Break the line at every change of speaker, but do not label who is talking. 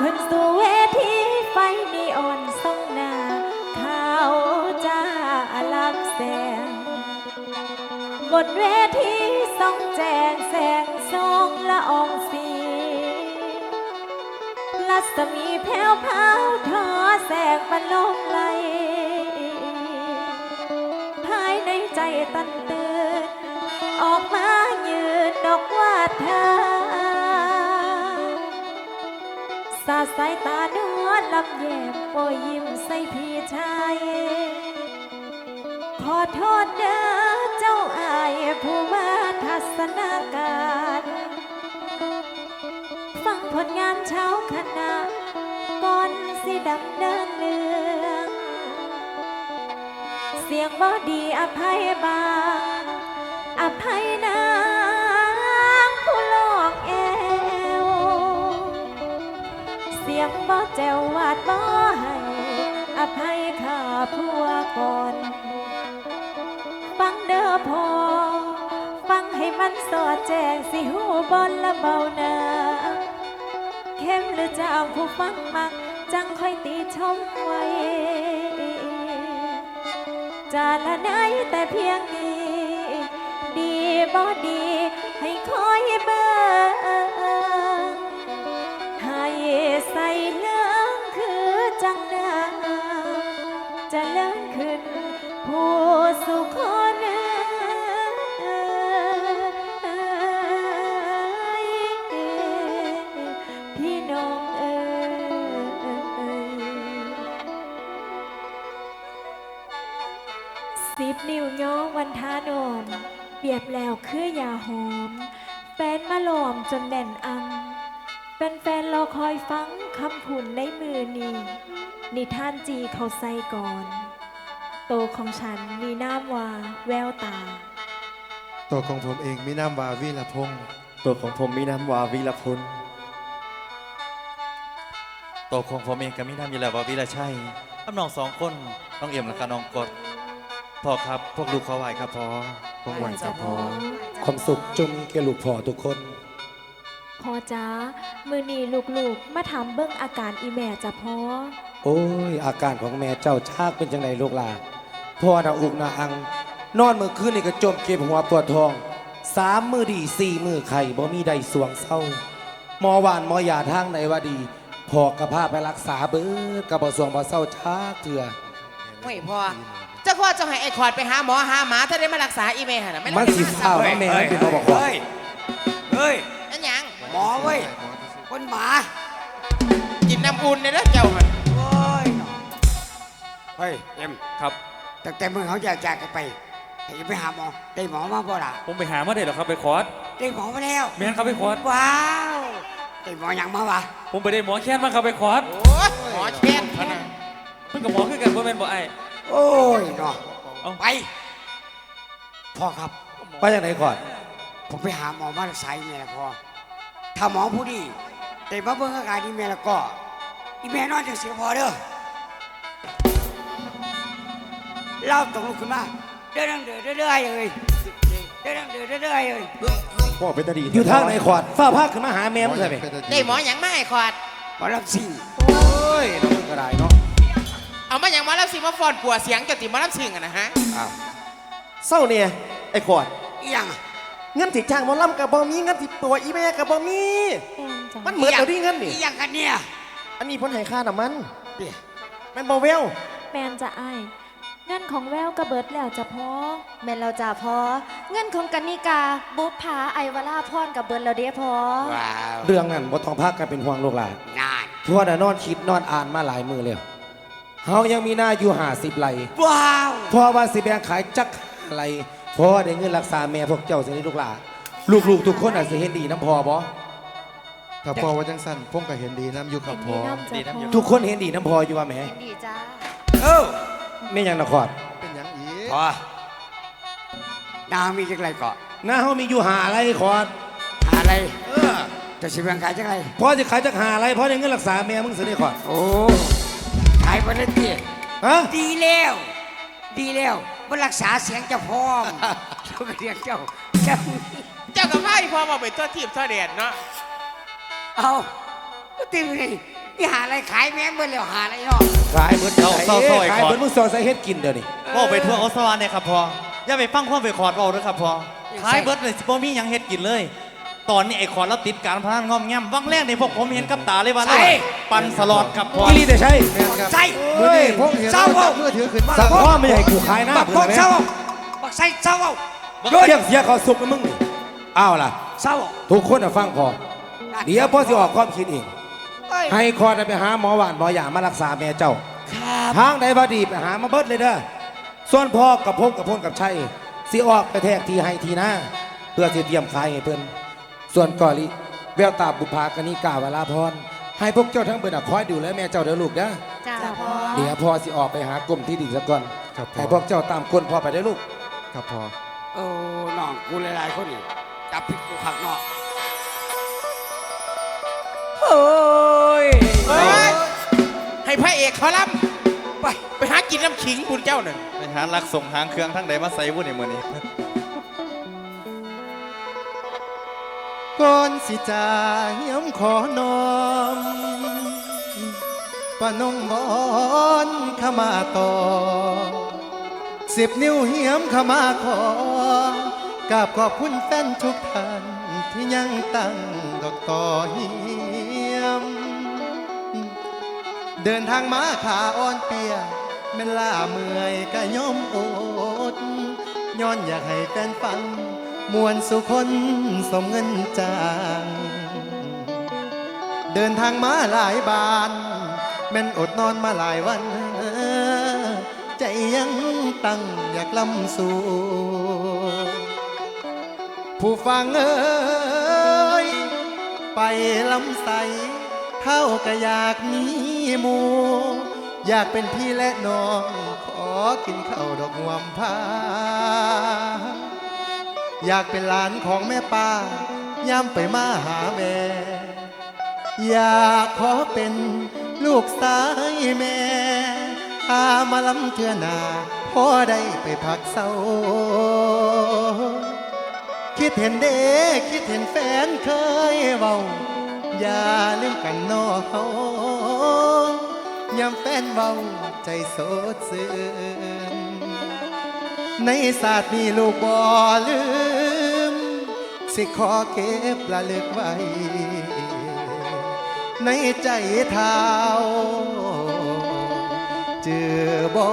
ขึ้นสู่เวทีไฟนีออนส่องหน้าขาวจ้าลับแสง บนเวทีส่องแจงแสงสองละอองสีรัศมีแผ่วพราวทอแสงบรรลมไหลภายในใจตันเตือนออกมายืนดอกว่าเธอ สาสายตาเนื้อลำแยมโปรยยิ้มใส่พี่ชาย ขอโทษเด้อเจ้าอายผู้มาทัศนาการ ฟังผลงานเช้าคณะก่อนสิดำเนินเรื่อง เสียงบอดีอภัยบาง อภัยนา ยงบ่แจววาดบ่ให้อภัยข้าผัวก่อน ฟังเด้อพอ ฟังให้มันสอดแจ้งสิหูบอลละเบาหนาเข้มหรือจางผู้ฟังมัก จังค่อยตีชมไว้จาละไหนแต่เพียงนี้ ดีบ่ดีให้คอยเบิ่ จะเลื่อนขึ้น ผู้สุคนพี่น้องเอ๋ยสิบนิ้วย่อวันทานมเปียบแล้วคือยาหอม แฟนมาหลอมจนแน่นอัง เป็นแฟนรอคอยฟังคำผุนในมือนี้ นิทานจีเขาใส่ก่อน โตของฉันมีนามว่าแววตา
ตัวของผมเองมีนามว่าวีรพงศ์
ตัวของผมมีนามว่าวีรพล
ตัวของผมเองก็มีน้ำอยู่แล้วว่าวิรชัยกับน้องสองคนน้องเอี่ยมและก็น้องกดพ่อครับพวกลูกขอไหวครับพ่อ
ผมไหวเจ้าพอ
ความสุขจงมีแก่ลูกพ่อทุกคน
พอจ้ามือนี้ลูกๆมาถามเบิ้งอาการอีแม่จ้ะพ่อ
โอ้ย อาการของแม่เจ้าชากเป็นจังไดลูกหลาพ่อนาอุกนาอัง นอนมือคืนนี่ก็จมเก็บหัวปวดท้องสามมือดีสี่มือไข่บ่มีใดสวงเศร้าหมอหวานหมอยาทางไหนว่าดีพอกระพาไปรักษาเบิดกระบ่สวงบ่เศร้าชากเถื่อ
ไม่พอเจ้าพ่อเจ้าให้ไอ้ขอดไปหาหมอหาหมาถ้าได้มารักษาอีเมหันน่ะไม่
มันสิเศร้านะแม่เป็นบ่บอกว่า
เฮ้ยเฮ้ย
นั่นหยัง
หมอเว้ยคนหมา
กินน้ำอุ่นเนี่ยนะเจ้าหัน
โอ้ยเนาะ เฮ้ยเอ็ม
ครับ
แต่แต่มึงเขาอยากจากกันไปให้ไปหาหมอได้หมอมาบ่ล่ะ
ผมไปหามาได้เหรอครับไปคอร์ส
ได้หมอมาแล้ว
แม่นครับไปคอร์ส
ว้าวได้หมอหยังมาวะ
ผมไปได้หมอแค้นมาครับไปคอร์ส
โอ้ยหมอเช่นพะนะ
มันกับหมอคือกันบ่แม่นบ่ไอ้
โอ้ยเนาะ
เอ้า
ไปพ่อครับ
ว่าจังไดก่อน
ผมไปหาหมอมารักษาอีเมแล้วพ่อถ้าหมอผู้ดีแต่มาเบิ่งอาการอีเมแล้วก็อีเมนอนจังเสียพอเด้อ เล่าตกลุกขึ้นมาเดินเดินเรื่อยๆเลยเดินเดินเรื่อยๆเลย
พ่อเป็นตาดี
อยู่ทางไหนขอดฝ้าพาขึ้นมาหาแม่มึงใช่ไหม
ได้หมอหยังมาไอ้ขอด
หมอรับสิ่ง
โอ้ยน้องมึงก็ได้เนาะ
เอามาหยังหมาแล้วสิมาฟอนปัวเสียงเจ้าติมารับสิ่งอะนะฮะ
เศร้าเนี่ยไอ้ขวด
อีหยังอะ
เงินติดจ้างหมอลำกับบ่มีเงินติดตัวอีแม่กับบ่มี
แม่นจ้ะ
มันเหมือนเอาดิเงินนี่
อีหยังกันเนี่ย
อันนี้เพ้นให้ค่าน้ำมัน
เดี๋ยว
แม่นบ่เวล
แม่นจะไอ้าย เงินของแววกระเบิดแล้วจ้ะพ่อ
แม่นเราจ่าพอเงินของกันนิกาบุพผาไอวราพรกับเบิร์นเราเด้พอ
ว้าว
เรื่องนั้นบ่ต้องพากันเป็นห่วงลูกหลาน
นาน
ทั่วน่ะนอนคิดนอนอ่านมาหลายมือแล้วเฮายังมีหน้าอยู่หาสิบไหล
ว้าว
เพราะว่าสิแบ่งขายจักไหลเพราะว่าได้เงินรักษาแม่พวกเจ้าสิได้ลูกหลานลูกๆทุกคนอาจสิเห็นดีน้ำพอบ่
ถ้าพ่อว่าจังสั้นผมก็เห็นดีน้ำอยู่ครับพ่อ
ดีน้ำจ้ะพ่อ
ทุกคนเห็นดีน้ำพออยู่ว่าแหม่
ดีจ้า
เออ
แม่ยังนคร
เป็นหยังอีก
พอนางมีจังไรเกาะ
หน้าเฮามีอยู่หาอะไรขอด
หาอะไรเออจะสิเบียงขายจังไร
พอจะขายจักหาอะไรเพราะได้เงินรักษาแม่มึงสิได้ขอด
โอ้ขายไปเลยพี่
ฮะ
ดีแล้ว ดีแล้วมันรักษาเสียงเจ้าพ่อมเจ้าก็เรียกเจ้าเจ้า
เจ้ากับไพ่พอมาเป็นตัวทีบตัวเด่นเนาะ
เอาก็ตีนี่ นี่หาอะไรขายแม่งเบิ่แล้วหาอะไรเนาะ
ขายเบิด
เศร้าเศร้าเศร้าไอ้
ขาย
ขอด
เบิดมึงสอนใส่เฮ็ดกินเดี๋ยวนี้
ว่าไปทั่วออสวานเนี่ยครับพออย่าไปฟังความไปขอดเว้าเด้อครับพอขายเบิดเลยสิบ่มีหยังเฮ็ดกินเลย ตอนนี้ไอ้ขอดเราติดการพนันงอมแงมวังแรกนี่พวกผมเห็นกับตาเลยว่าเราปั่นสลอดครับพอ
อีหลีแต่ใช่
แม่นครับ
ใช่
มือนี้พงเห็น
เศร้า
เรา
เว้า
จับมือถือขึ้นมา
สักว่าไม่ให้กูขายหน้า
บัก
เบื่
พ
อกไหม
เศร้าบักใส่เศร้า
เที่ยงเสียเขาสุกนะมึงนี่อ้าวล่ะ
เศร้า
ทุกคนน่ะฟังพอเดี๋ยวพ่อสิออกความคิดเอง
เอ้ย
ให้คอได้ไปหาหมอหวานหมอยามารักษาแม่เจ้า
ครับ
ทางใดบ่ดีไปหามาเบิดเลยเด้อส่วนพ่อกับพงกับพลกับชัยสิออกไปแทกทีให้ทีหน้าเพื่อสิเตรียมขายให้เพิ่นส่วนกอลิแววตาบุภากนิกาวลาพรให้พวกเจ้าทั้งเบิดน่ะคอยดูแลแม่เจ้าเด้อลูกเด้อ
จ้าพ่อ
เดี๋ยวพ่อสิออกไปหากลุ่มที่ดินซะก่อน
ครับพ่
ให้
อ
พวกเจ้าตามคนพ่อไปได้อลูก
ครับพ่อ
โอ้น้องกูหลายๆคนนี่จับผิดกูขักเนาะ
พระเอกเขาล่ำไปไปหากินน้ำขิงบุญเจ้าหนึ่ง
ไปหาลักส่งหางเครื่องทั้งใดมาใส่วุ้นในมือนี้
ก่อนสิจาเหี่ยมขอน้อมปนงบอนขมาต่อสิบนิ้วเหี่ยมขมาขอกราบขอบคุณแฟนทุกท่านที่ยังตั้งดอกต่อหี เดินทางมาขาอ่อนเปียแม่นล่าเมื่อยก็ย่อมอดย้อนอยากให้แฟนฟัง มวลสุคนสมเงินจางเดินทางมาหลายบานแม่นอดนอนมาหลายวัน ใจยังตั้งอยากลำสู่ผู้ฟังเอ้ยไปลำใส เท่าก็อยากมีหมูอยากเป็นพี่และน้องขอกินข้าวดอกงวมพาอยากเป็นหลานของแม่ป้าย่ำไปมาหาแม่ อยากขอเป็นลูกสายแม่พามาลำเทือนาพ่อได้ไปพักเศร้า คิดเห็นเด็กคิดเห็นแฟนเคยเบา อย่าลืมกันนอเฮายามแฟนเบาใจโสดซื่นในศาสตร์นี้ลูกบ่ลืม สิขอเก็บระลึกไว้ ในใจเท้าเจอบ่